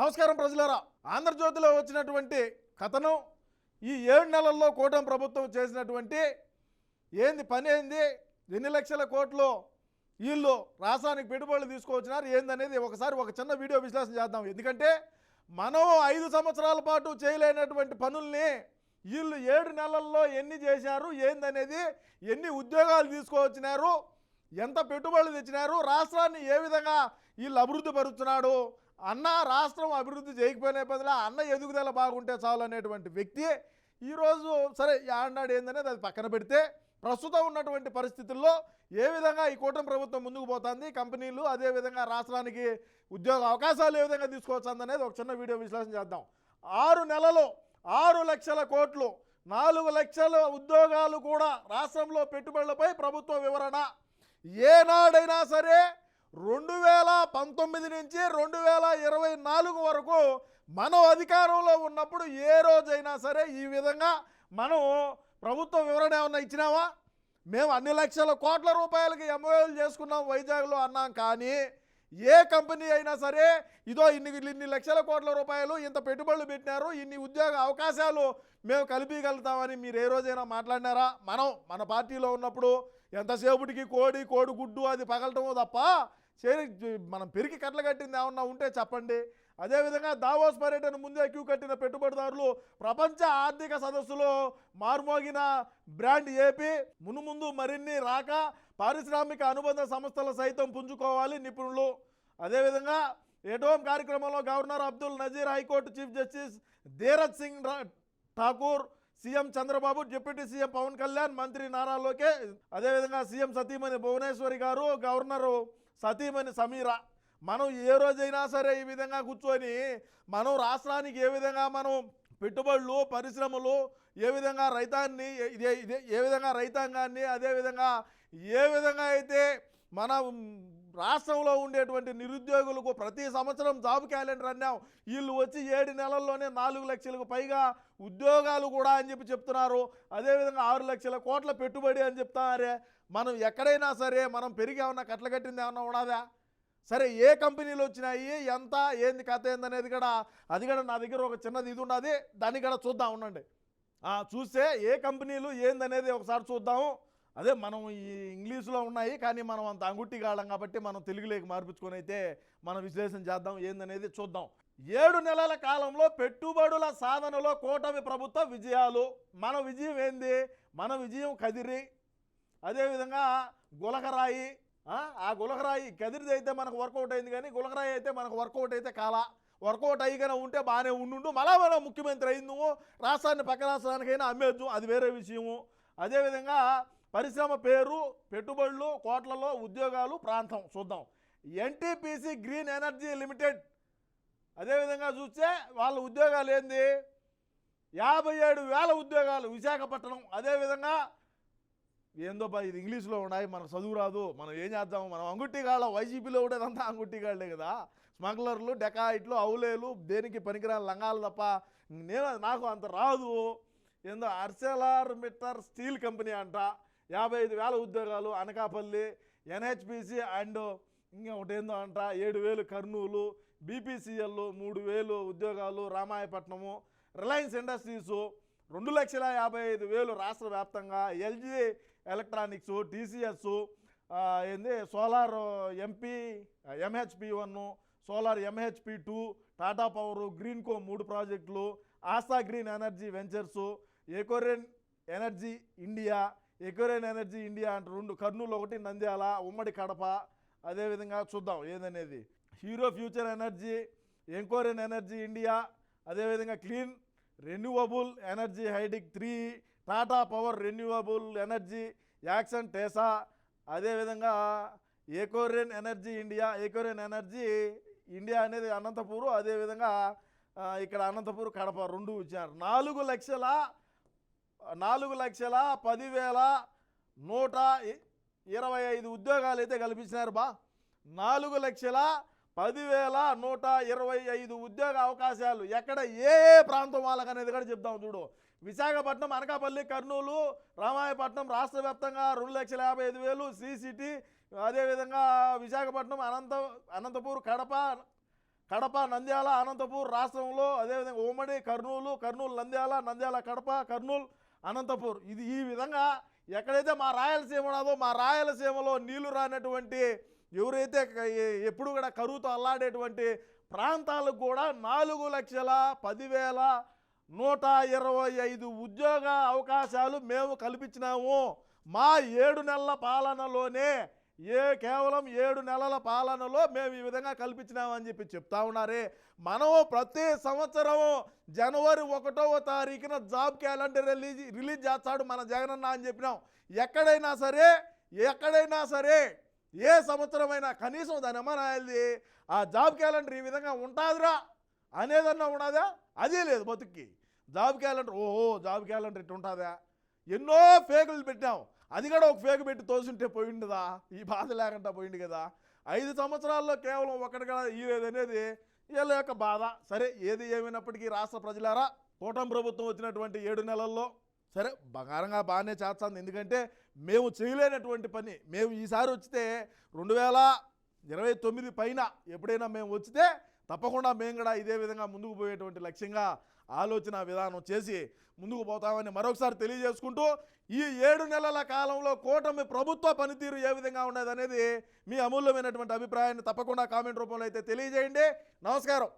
నమస్కారం ప్రజలారా. ఆంధ్రజ్యోతిలో వచ్చినటువంటి కథనం ఈ ఏడు నెలల్లో కూటమి ప్రభుత్వం చేసినటువంటి ఏంది పని ఏంది? ఎన్ని లక్షల కోట్లు వీళ్ళు రాష్ట్రానికి పెట్టుబడులు తీసుకొచ్చినారు ఏందనేది ఒకసారి ఒక చిన్న వీడియో విశ్లేషణ చేద్దాం. ఎందుకంటే మనం ఐదు సంవత్సరాల పాటు చేయలేనటువంటి పనుల్ని వీళ్ళు ఏడు నెలల్లో ఎన్ని చేశారు ఏందనేది ఎన్ని ఉద్యోగాలు తీసుకువచ్చినారు ఎంత పెట్టుబడులు తెచ్చినారు? రాష్ట్రాన్ని ఏ విధంగా వీళ్ళు అభివృద్ధి పరుస్తున్నాడు? అన్న రాష్ట్రం అభివృద్ధి చేయకపోయిన బదులు అన్న ఎదుగుదల బాగుంటే చాలు అనేటువంటి వ్యక్తి ఈరోజు సరే ఆడినాడు ఏందనేది అది పక్కన పెడితే ప్రస్తుతం ఉన్నటువంటి పరిస్థితుల్లో ఏ విధంగా ఈ కూటమి ప్రభుత్వం ముందుకు పోతుంది కంపెనీలు అదేవిధంగా రాష్ట్రానికి ఉద్యోగ అవకాశాలు ఏ విధంగా తీసుకోవచ్చు అనేది ఒక చిన్న వీడియో విశ్లేషణ చేద్దాం. ఆరు నెలలు ఆరు లక్షల కోట్లు నాలుగు లక్షల ఉద్యోగాలు కూడా రాష్ట్రంలో పెట్టుబడులపై ప్రభుత్వ వివరణ ఏనాడైనా సరే రెండు వేల పంతొమ్మిది నుంచి రెండు వేల ఇరవై నాలుగు వరకు మనం అధికారంలో ఉన్నప్పుడు ఏ రోజైనా సరే ఈ విధంగా మనం ప్రభుత్వ వివరణ ఏమన్నా ఇచ్చినావా? మేము అన్ని లక్షల కోట్ల రూపాయలకి ఎంఓఎల్ చేసుకున్నాం వైజాగ్లో అన్నాం కానీ ఏ కంపెనీ అయినా సరే ఇదో ఇన్ని ఇన్ని లక్షల కోట్ల రూపాయలు ఇంత పెట్టుబడులు పెట్టినారు ఇన్ని ఉద్యోగ అవకాశాలు మేము కలిపిగలుగుతామని మీరు ఏ రోజైనా మాట్లాడినారా? మనం మన పార్టీలో ఉన్నప్పుడు ఎంతసేపుటికి కోడి కోడి గుడ్డు అది పగలటమో తప్ప చేరి మనం పెరిగి కట్టలు కట్టింది ఏమన్నా ఉంటే చెప్పండి. అదేవిధంగా దావోస్ పర్యటన ముందే క్యూ కట్టిన పెట్టుబడిదారులు ప్రపంచ ఆర్థిక సదస్సులో మార్మోగిన బ్రాండ్ ఏపీ. మునుముందు మరిన్ని రాక పారిశ్రామిక అనుబంధ సంస్థలు సైతం పుంజుకోవాలి నిపుణులు. అదేవిధంగా ఎటోం కార్యక్రమంలో governor Abdul Nazeer high court chief justice Dheeraj Singh రా- Thakur CM Chandrababu deputy CM Pawan Kalyan మంత్రి నారా లోకే అదేవిధంగా సీఎం సతీమణి భువనేశ్వరి గారు గవర్నరు సతీమణి సమీరా. మనం ఏ రోజైనా సరే ఈ విధంగా కూర్చొని మనం రాష్ట్రానికి ఏ విధంగా మనం పెట్టుబడులు పరిశ్రమలు ఏ విధంగా రైతాన్ని ఇదే ఇదే ఏ విధంగా రైతాంగాన్ని అదేవిధంగా ఏ విధంగా అయితే మన రాష్ట్రంలో ఉండేటువంటి నిరుద్యోగులకు ప్రతి సంవత్సరం జాబ్ క్యాలెండర్ అన్నాం. వీళ్ళు వచ్చి ఏడు నెలల్లోనే నాలుగు లక్షలకు పైగా ఉద్యోగాలు కూడా అని చెప్పి చెప్తున్నారు. అదేవిధంగా ఆరు లక్షల కోట్ల పెట్టుబడి అని చెప్తున్నారే మనం ఎక్కడైనా సరే మనం పెరిగి ఏమన్నా కట్టలు కట్టింది ఏమన్నా ఉన్నదా సరే ఏ కంపెనీలు వచ్చినాయి ఎంత ఏంది కథ ఏందనేది కూడా అది కూడా నా దగ్గర ఒక చిన్నది ఇది ఉన్నది దాన్ని కూడా చూద్దాం ఉండండి. చూస్తే ఏ కంపెనీలు ఏందనేది ఒకసారి చూద్దాము. అదే మనం ఈ ఇంగ్లీష్లో ఉన్నాయి కానీ మనం అంత అంగుట్టి కాలం కాబట్టి మనం తెలుగులోకి మార్పించుకొని అయితే మనం విశ్లేషణ చేద్దాం ఏందనేది చూద్దాం. ఏడు నెలల కాలంలో పెట్టుబడుల సాధనలో కూటమి ప్రభుత్వ విజయాలు. మన విజయం ఏంది? మన విజయం కదిరి. అదేవిధంగా గులకరాయి ఆ, గులకరాయి కదిరిది అయితే మనకు వర్కౌట్ అయింది కానీ గులకరాయి అయితే మనకు వర్కౌట్ అయితే కాలా. వర్కౌట్ అయ్యిగానే ఉంటే బాగానే ఉండు మళ్ళా మనం ముఖ్యమంత్రి అయింది నువ్వు రాష్ట్రాన్ని పక్క రాష్ట్రానికైనా అమ్మేద్దు. అది వేరే విషయము. అదేవిధంగా పరిశ్రమ పేరు పెట్టుబడులు కోట్లలో ఉద్యోగాలు ప్రాంతం చూద్దాం. NTPC green energy limited. అదేవిధంగా చూస్తే వాళ్ళ ఉద్యోగాలు ఏంది? యాభై ఏడు వేల ఉద్యోగాలు విశాఖపట్నం. అదేవిధంగా ఏందో ఇది ఇంగ్లీష్లో ఉన్నాయి మనకు చదువు రాదు మనం ఏం చేద్దాం మనం అంగుట్టిగాళ్ళ వైసీపీలో ఉండేదంతా అంగుట్టిగాళ్ళే కదా. స్మగ్లర్లు డెకాయిట్లు అవులేలు దేనికి పనికిరాని లంగాలు తప్ప నేను నాకు అంత రాదు. ఏందో అర్సెలార్ మిట్టర్ స్టీల్ కంపెనీ అంట. యాభై ఐదు వేల ఉద్యోగాలు అనకాపల్లి ఎన్హెచ్పిసి అండ్ ఇంకొకటి ఏందో అంట ఏడు వేలు కర్నూలు బీపీసీఎల్ మూడు వేలు ఉద్యోగాలు రామాయపట్నము రిలయన్స్ ఇండస్ట్రీసు రెండు లక్షల యాభై ఐదు వేలు రాష్ట్ర వ్యాప్తంగా ఎల్జీ ఎలక్ట్రానిక్స్ టీసీఎస్ ఏంది solar MP MHP one solar MHP two Tata power Greenko మూడు ప్రాజెక్టులు Astha green energy ventures Ecoren energy India Ecoren energy India అంటే రెండు కర్నూలు ఒకటి నంద్యాల ఉమ్మడి కడప. అదేవిధంగా చూద్దాం ఏదనేది. Hero future energy Ecoren energy India అదేవిధంగా clean renewable energy హైడిక్ three Tata power renewable energy axon టేసా అదేవిధంగా Ecoren energy India Ecoren energy India అనేది అనంతపూర్. అదేవిధంగా ఇక్కడ అనంతపూర్ కడప రెండు ఇచ్చారు. నాలుగు లక్షల నాలుగు లక్షల పదివేల నూట ఇరవై ఐదు ఉద్యోగాలు అయితే కల్పించినారు బా. నాలుగు లక్షల పదివేల నూట ఇరవై ఐదు ఉద్యోగ అవకాశాలు ఎక్కడ ఏ ప్రాంతం వాళ్ళకి అనేది కూడా చెప్దాం చూడు. విశాఖపట్నం అనకాపల్లి కర్నూలు రామాయపట్నం రాష్ట్ర వ్యాప్తంగా రెండు లక్షల యాభై ఐదు వేలు సీసీటీ అదేవిధంగా విశాఖపట్నం అనంత అనంతపూర్ కడప కడప నంద్యాల అనంతపూర్ రాష్ట్రంలో అదేవిధంగా ఉమ్మడి కర్నూలు కర్నూలు నంద్యాల నంద్యాల కడప కర్నూలు అనంతపూర్. ఇది ఈ విధంగా ఎక్కడైతే మా రాయలసీమ ఉన్నదో మా రాయలసీమలో నీళ్ళు రానటువంటి ఎవరైతే ఎప్పుడు కూడా కరువుతో అల్లాడేటువంటి ప్రాంతాలకు కూడా నాలుగు లక్షల పదివేల నూట ఇరవై ఐదు ఉద్యోగ అవకాశాలు మేము కల్పించినాము. మా ఏడు నెలల పాలనలోనే ఏ కేవలం ఏడు నెలల పాలనలో మేము ఈ విధంగా కల్పించినామని చెప్పి చెప్తా ఉన్నారే. మనం ప్రతి సంవత్సరం జనవరి ఒకటవ తారీఖున జాబ్ క్యాలెండర్ రిలీజ్ రిలీజ్ చేస్తాడు మన జగనన్న అని చెప్పినాం. ఎక్కడైనా సరే ఎక్కడైనా సరే ఏ సంవత్సరమైనా కనీసం దాని అమ్మనాయలది ఆ జాబ్ క్యాలెండర్ ఈ విధంగా ఉంటుందిరా అనేదన్నా ఉన్నదా? అదే లేదు బతుక్కి. జాబ్ క్యాలెండర్ ఓహో జాబ్ క్యాలెండర్ ఇట్టు ఉంటుందా? ఎన్నో ఫేకులు పెట్టాం అది కూడా ఒక ఫేక్ పెట్టి తోసుంటే పోయిండుదా? ఈ బాధ లేకుండా పోయింది కదా. ఐదు సంవత్సరాల్లో కేవలం ఒకటి కూడా ఇయ్యలేదు అనేది వీళ్ళ యొక్క బాధ. సరే ఏది ఏమైనప్పటికీ రాష్ట్ర ప్రజలారా కూటమి ప్రభుత్వం వచ్చినటువంటి ఏడు నెలల్లో సరే బంగారంగా బాగానే చేస్తుంది. ఎందుకంటే మేము చేయలేనటువంటి పని. మేము ఈసారి వచ్చితే రెండు వేల ఇరవై తొమ్మిది పైన ఎప్పుడైనా మేము వచ్చితే తప్పకుండా మేము కూడా ఇదే విధంగా ముందుకు పోయేటువంటి లక్ష్యంగా ఆలోచన విధానం చేసి ముందుకు పోతామని మరొకసారి తెలియజేసుకుంటూ ఈ ఏడు నెలల కాలంలో కూటమి ప్రభుత్వ పనితీరు ఏ విధంగా ఉండేది అనేది మీ అమూల్యమైనటువంటి అభిప్రాయాన్ని తప్పకుండా కామెంట్ రూపంలో అయితే తెలియజేయండి. నమస్కారం.